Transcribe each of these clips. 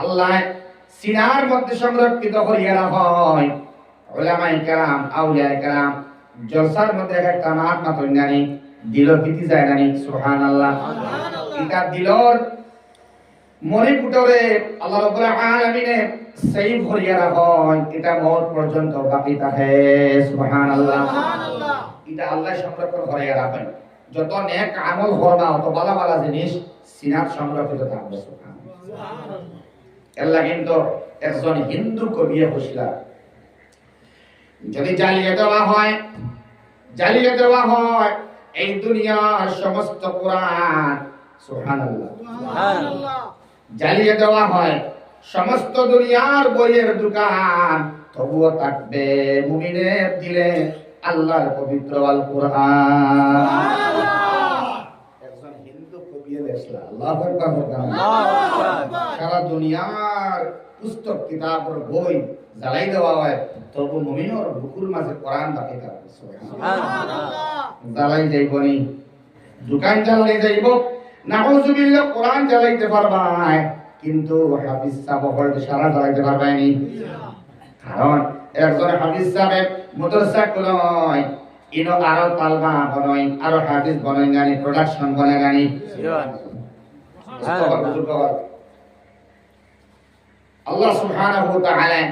আল্লাহ সিনার মধ্যে সংরক্ষিত করিয়া হয়। ওলামাই কেরাম আউলিয়া কেরাম জলসার মধ্যে এক একটা মাত মাতন জানি দিল পিতি যায় জানি সুহান আল্লাহ এটা দিলর মনে কুটরে আল্লাহ রাব্বুল আলামিনে সেই ভরিয়া হয় এটা মত পর্যন্ত বাকি থাকে সুবহানাল্লাহ। এটা আল্লাহ সংরক্ষণ করিয়া রাখেন যত নেক আমল করবা অত বালা বালা জিনিস সিনাত সংরক্ষিত থাকবে সুবহানাল্লাহ। আল্লাহ কিন্তু একজন হিন্দু কবিয়ে বসলা। যদি জ্বালিয়ে দেওয়া হয় জ্বালিয়ে দেওয়া হয় এই দুনিয়ার সমস্ত কোরআন সুবহানাল্লাহ। জ্বালিয়ে দেওয়া হয় সমস্ত দুনিয়ার বইয়ের দোকান তবুও থাকবে মুমিনের দিলে আল্লাহর পবিত্র আল কোরআন একজন হিন্দু কবিয়ে দেখলা আল্লাহু আকবার বললাম। সারা দুনিয়ার পুস্তক কিতাবর বই জ্বালাই দেওয়া হয়। তবু মুমিনের বুকুর মাঝে কোরআন বাকি থাকবে জ্বালাই যাইব নি। দোকান জ্বালাই যাইব। নাউজুবিল্লাহ কোরআন জ্বালাইতে পারবা কিন্তু হাফিজ সাহেব হয়তো সারা জ্বালাইতে পারবে নি। কারণ একজন হাফিজ সাহেব মাদ্রাসা নয়। ইনো আরও তালবা বনই আরও হাফিজ বনই গানি প্রোডাকশন বনে গানি আল্লাহ সুবহানাহু ওয়া তাআলা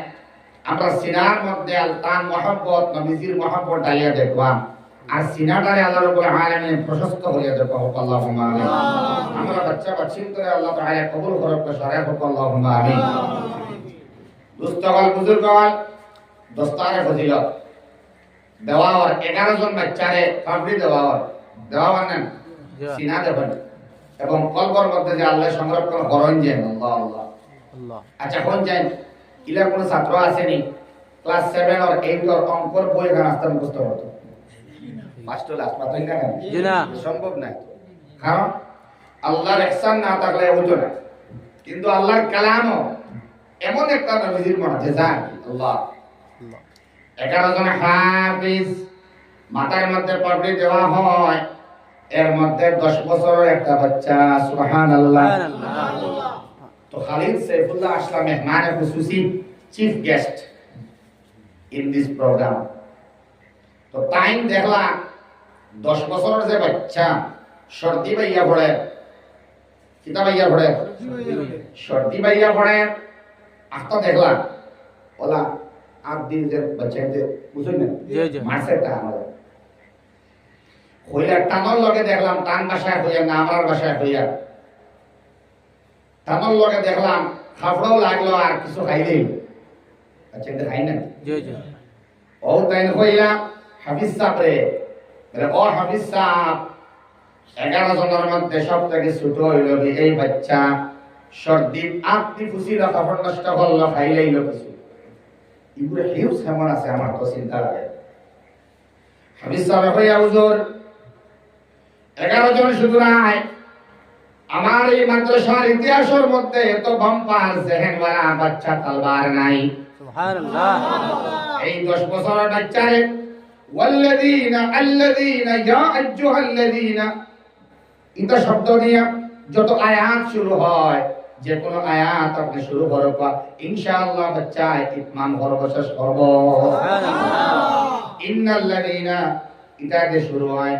আমরা সিনার মধ্যে আলতান মহব্বত নবীজির মহব্বত ডালিয়া দেখবা আর সিনাটারে আল্লাহ রাব্বুল আলামিন প্রশস্ত হইয়া দেখো আল্লাহুম্মা আমিন। আমরা বাচ্চা বাচ্চিন করে আল্লাহ তাআলা কবুল করুক সারা হোক আল্লাহুম্মা আমিন। দুস্তগল বুজুর্গল দস্তারে ফজিলত। দেওয়ার এগারো জন বাচ্চারে পাবলি দেওয়ার দেওয়ার নেন সিনা দেবেন এবং কলবর মধ্যে যে আল্লাহ সংরক্ষণ করেন যে আল্লাহ আল্লাহ। আচ্ছা কোন যাই ইলা কোন ছাত্র আসেনি? ক্লাস সেভেন আর এইট আর অঙ্কর বই এখানে আসতে মুখস্থ হতো মাস্টার লাস্ট মাত্র না কেন? জি না। সম্ভব নাই। কারণ আল্লাহর ইহসান না থাকলে হতো না। কিন্তু আল্লাহর কালামও এমন একটা নবীজির মুআজিজা আল্লাহ। এগারো জন হাফিজ মাথার মধ্যে পাবলি দেওয়া হয়। এর মধ্যে দশ বছরের একটা বাচ্চা সুবহান আল্লাহ তো খালিদ সাইফুল্লাহ আসলাম মেহমান খুসুসি chief guest in this program. তো টাইম দেখলাম দশ বছরের যে বাচ্চা সর্দি বাইয়া পড়ে। কিতা বাইয়া পড়ে? সর্দি বাইয়া। পড়ে। আস্তা দেখলাম ওলা দিন যে বাচ্চা বুঝুন না। মারছে আমার টানর লগে দেখলাম টান হইয়া না আমার হইয়া টানর লগে দেখলাম খাফড়াও লাগল আর কিছু খাইলেই আচ্ছা এটা খাই না ও তাই হাফিজ সাহেব রে বলে, ও হাফিজ সাহেব এগারো জনের মধ্যে সব থেকে ছোট হইল এই বাচ্চা সর্দি আপনি ফুসিল কাপড় নষ্ট করল খাইলেইল কিছু এগুলো হিউজ কেমন আছে আমার তো চিন্তা লাগে হাফিজ সাহেব হইয়া হুজুর এগারো জন শুধু নাই আমার এই মাদ্রাসার ইতিহাসের মধ্যে এত বাম্পার জেহেনওয়ালা বাচ্চা তালবার নাই এই দশ বছরের বাচ্চারে والذين الذين يا ايها الذين এটা শব্দ নিয়ে যত আয়াত শুরু হয় যে কোনো আয়াত আপনি শুরু করব ইনশাআল্লাহ বাচ্চা ইতমাম করব শেষ করব। ইন্নাল্লাযীনা এটা যে শুরু হয়।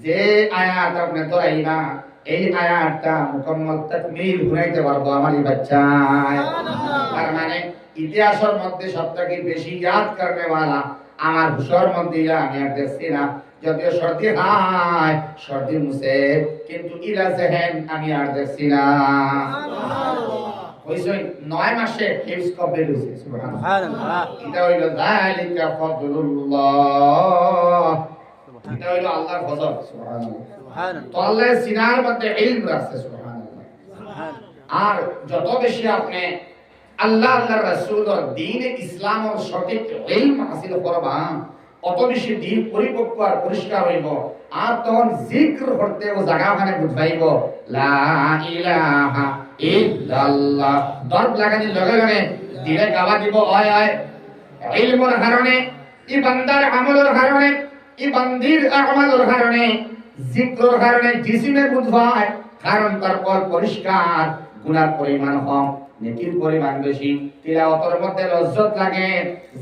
যে আয়াত আপনি ধরাইবা এই আয়াতটা মুকম্মল তাকমিল ঘুরাইতে পারব আমার এই বাচ্চায় তার মানে ইতিহাসের মধ্যে সবথেকে বেশি ইয়াদ वाला আমার হুশর মধ্যে আমি আর দেখছি না। যদিও সর্দি হয় সর্দি মুছে কিন্তু ইলা জেহেন আমি আর দেখছি না। নয় মাসে হিফজ কমপ্লিট হইছে এটা হইল যালিকা ফাদলুল্লাহ এটা হইল আল্লাহর ফজল সুবহানাল্লাহ। তো আল্লাহ সিনার মধ্যে ইলম রাখছে সুবহানাল্লাহ। আর যত বেশি আপনি আল্লাহ আল্লাহ রাসূল আর দ্বীন ইসলাম আর সঠিক ইলম হাসিল করবা অত বেশি দিন পরিপক্ক আর পরিষ্কার হইব। আর তখন জিক্র করতে ও জায়গা ওখানে বুঝাইব লা ইলাহা ইল্লাল্লাহ। দর লাগানি লগে লগে দিলে গাওয়া দিব হয় হয় ইলমের কারণে, ই বান্দার আমলের কারণে, ই বান্দির আমলের কারণে, জিক্রর কারণে জিসিমে বুঝবায় কারণ তারপর পরিষ্কার, গুনার পরিমাণ কম। নেকির পরিমাণ বেশি তিলাওয়াতের মধ্যে লজ্জত লাগে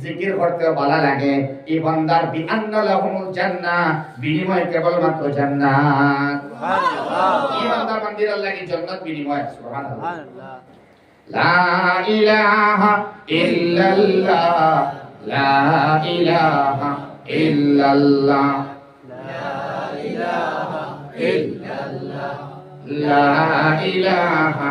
জিকির করতেও ভালো লাগে। এই বান্দার বিআন্না লাহুমুল জান্নাহ বিনিময় কেবলমাত্র জান্নাত। এই বান্দার মন্দির লাগি জান্নাত বিনিময়? সুবহানাল্লাহ। লা ইলাহা ইল্লাল্লাহ লা ইলাহা ইল্লাল্লাহ। লা ইলাহা ইল্লাল্লাহ। লা ইলাহা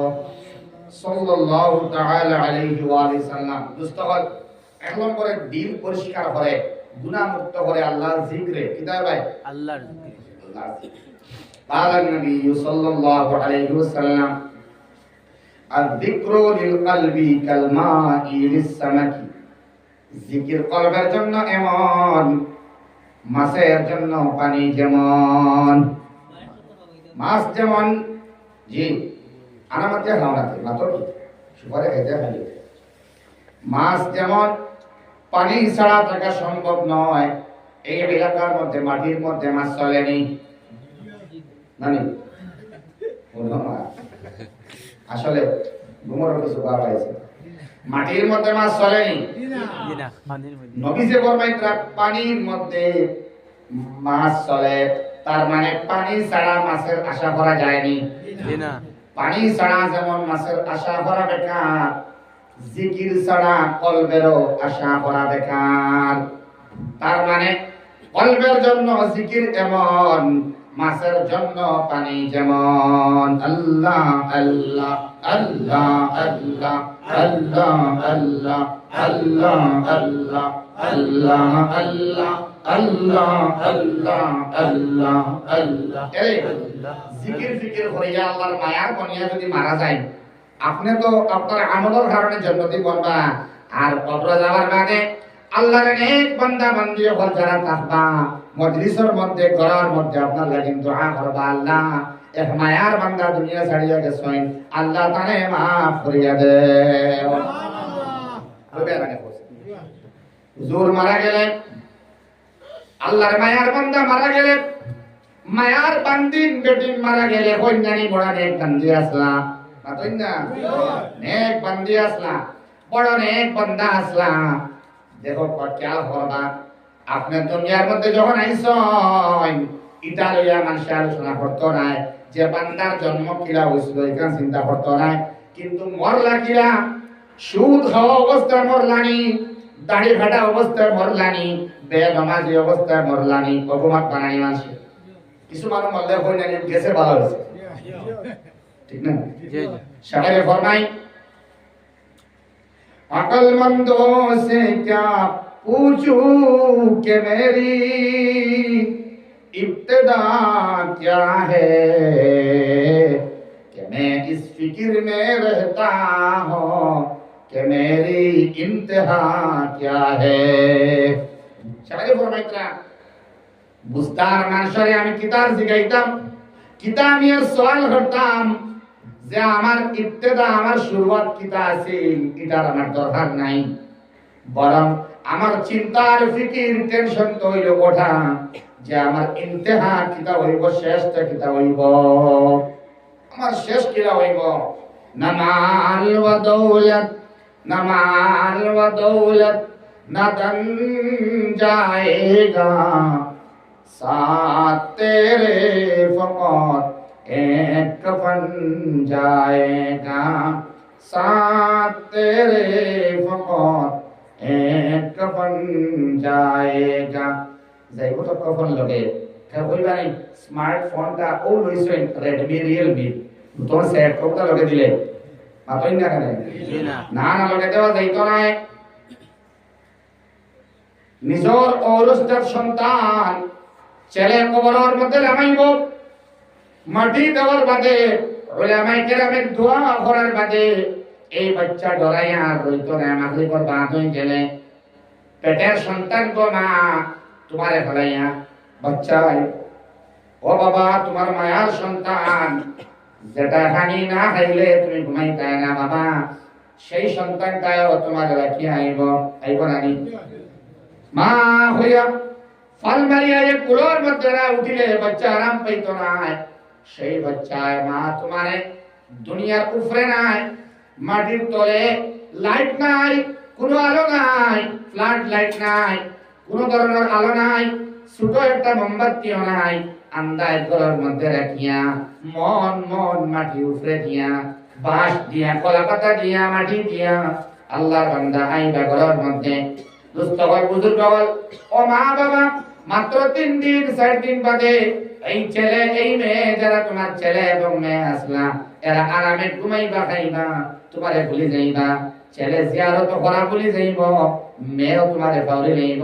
صلى الله تعالى عليه وآله وسلم দুস্তগত এক নম্বরে দিল পরিষ্কার করে গুনাহ মুক্ত করে আল্লাহর জিকরে কিতাব ভাই আল্লাহর আল্লাহর জিকরে قال النبي صلى الله عليه وسلم الذكر للقلب كالماء للسمك জিকির কলবের জন্য এমন মাছের জন্য পানি যেমন মাছ যেমন জি হাওড়াতে মাত্র কি? সুপারে মাছ যেমন পানি ছাড়া থাকা সম্ভব নয়, এই এলাকার মধ্যে, মাটির মধ্যে মাছ চলেনি নানি? বলল না। আসলে ঘুমোর কিছু আছে মাটির মধ্যে মাছ চলেনি নবী যে ফরমাইতরা পানির মধ্যে মাছ চলে, তার মানে পানি ছাড়া মাছের আশা করা যায়নি। না। পানি ছাড়া যেমন মাছের আশা ভরা বেকার, জিকির ছাড়া কলবেরও আশা ভরা বেকার। তার মানে কলবের জন্য জিকির এমন, মাছের জন্য পানি যেমন। আল্লাহ আল্লাহ আল্লাহ আল্লাহ। আল্লাহ আল্লাহ আল্লাহ আল্লাহ আল্লাহ আল্লাহ আল্লাহ আল্লাহ আল্লাহ আল্লাহ। কনিয়া যদি মারা যায়, আপনি তো আপনার আমলের কারণে জন্নতি বনবা আর কবর যাওয়ার আল্লাহর এক বান্দা বান্দি হল যারা থাকবা মজলিসের মধ্যে ঘরের মধ্যে আপনার লাগিন দোয়া করবা, আল্লাহ। এক মায়ার বান্দা দুনিয়া ছাড়িয়া গেছেন। আল্লাহ তানে মাফ করিয়া দে হুজুর মারা গেলে আল্লাহর মায়ার বান্দা মারা গেলে মায়ার বান্দিন বেটিন মারা গেলে কন্যানি বড় নেক বান্দি আসলা। মাতইন না নেক বান্দি আসলা। বড় নেক বান্দা আসলা। দেখো খেয়াল করবা আপনি দুনিয়ার মধ্যে যখন আইসন ইটা লইয়া মানুষ আলোচনা করতো নাই। যে বান্দার জন্ম কিরা হয়েছিল এখানে চিন্তা করতো নাই কিন্তু মরলা কিরা সুদ খাওয়া অবস্থায় মরলানি দাড়ি ফাটা অবস্থায় মরলানি বেনামাজি অবস্থায় মরলানি অপমাত বানানি মানুষ কিছু মানুষ মরলে হই না গেছে ভালো হয়েছে ঠিক না জি জি शायर फरमाई अकलमंदों से क्या पूछूं कि मेरी इब्तदा क्या है कि मैं इस फिक्र में रहता हूँ कि मेरी इंतहा क्या है शायर फरमाइतरा বুঝতার মানুষরে আমি কিতাব শিখাইতাম কিতাব নিয়ে সওয়াল করতাম যে আমার ইবতেদা আমার শুরুয়াত কিতা আছে এটার আমার দরকার নাই বরং আমার চিন্তার ফিকির টেনশন তো হইল ওঠা যে আমার ইন্তেহা কিতা হইব শেষটা কিতা হইব আমার শেষ কিরা হইব নামাল ওয়া দৌলত নামাল ওয়া দৌলত না তন जाएगा साथ तेरे फकत एक बन जाएगा साथ तेरे फकत एक कफन जाएगा যাইব তো কখন লগে? কেউ কইবা নাই স্মার্টফোনটা ও লইছেন রেডমি রিয়েলমি তোমার সেট কোনটা লগে দিলে? মাতই না কেন? না। না না লগে দেওয়া যাইত নাই নিজর ঔরসজাত সন্তান ছেলে কবরের মধ্যে নামাইব। মাটি দেওয়ার বাদে ওলামাই কেরামের দোয়া করার বাদে এই বাচ্চা ডরাইয়া রইত না মাগরিবর বাদ হয়ে গেলে। পেটের সন্তান তো মা তোমারে ফেলাইয়া বাচ্চাই ও বাবা, তোমার মায়ার সন্তান, যেটা খানি না খাইলে তুমি ঘুমাইতে না বাবা। সেই সন্তানটাও তোমার রাখি আইব আইব নানি মা হইয়া ফাল মারিয়া যে কুলোর মধ্যে না উঠিলে বাচ্চা আরাম পাইত না সেই বাচ্চায় মা তোমারে দুনিয়ার উপরে নাই, মাটির তলে লাইট নাই, কোনো আলো নাই ফ্ল্যাট লাইট নাই কোনো ধরনের আলো নাই, ছোট একটা মোমবাতিও নাই, আন্দাজ ঘরের মধ্যে রাখিয়া, মন মন মাটি উপরে দিয়া, বাঁশ দিয়া কলা পাতা দিয়া, মাটি দিয়া, আল্লাহর বান্দা আইবা ঘরের মধ্যে। দুস্থ হল, বুজুর্গ হল, ও মা বাবা, মাত্র তিন দিন, চার দিন বাদে এই ছেলে, এই মেয়ে, যারা তোমার ছেলে এবং মেয়ে আসলা, এরা আরামে ঘুমাইবা, খাইবা, তোমারে ভুলি যাইবা। ছেলে জিয়ারত করা ভুলি যাইব, মেয়েও তোমারে পাউরি যাইব।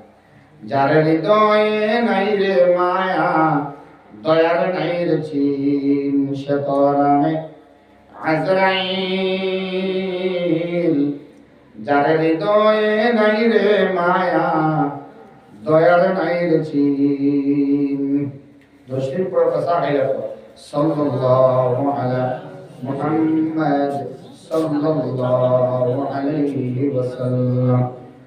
যার হৃদয়ে নাই রে মায়া, দয়ার নাই রে চিন, সে নামে আজরাইল। যার হৃদয়ে নাই রে মায়া, দয়ার নাই রে চিন। দশটির পর কথা হইল সাল্লাল্লাহু আলা মুহাম্মদ সাল্লাল্লাহু আলাইহি ওয়াসাল্লাম।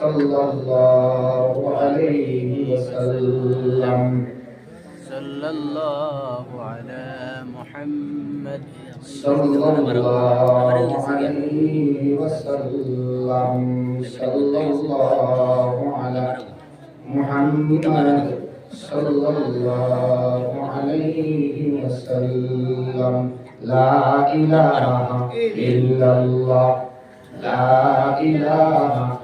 صلى الله عليه وسلم. صلى الله على محمد صلى الله عليه وسلم. صلى الله على محمد صلى الله. عليه وسلم لا إله إلا الله. لا إله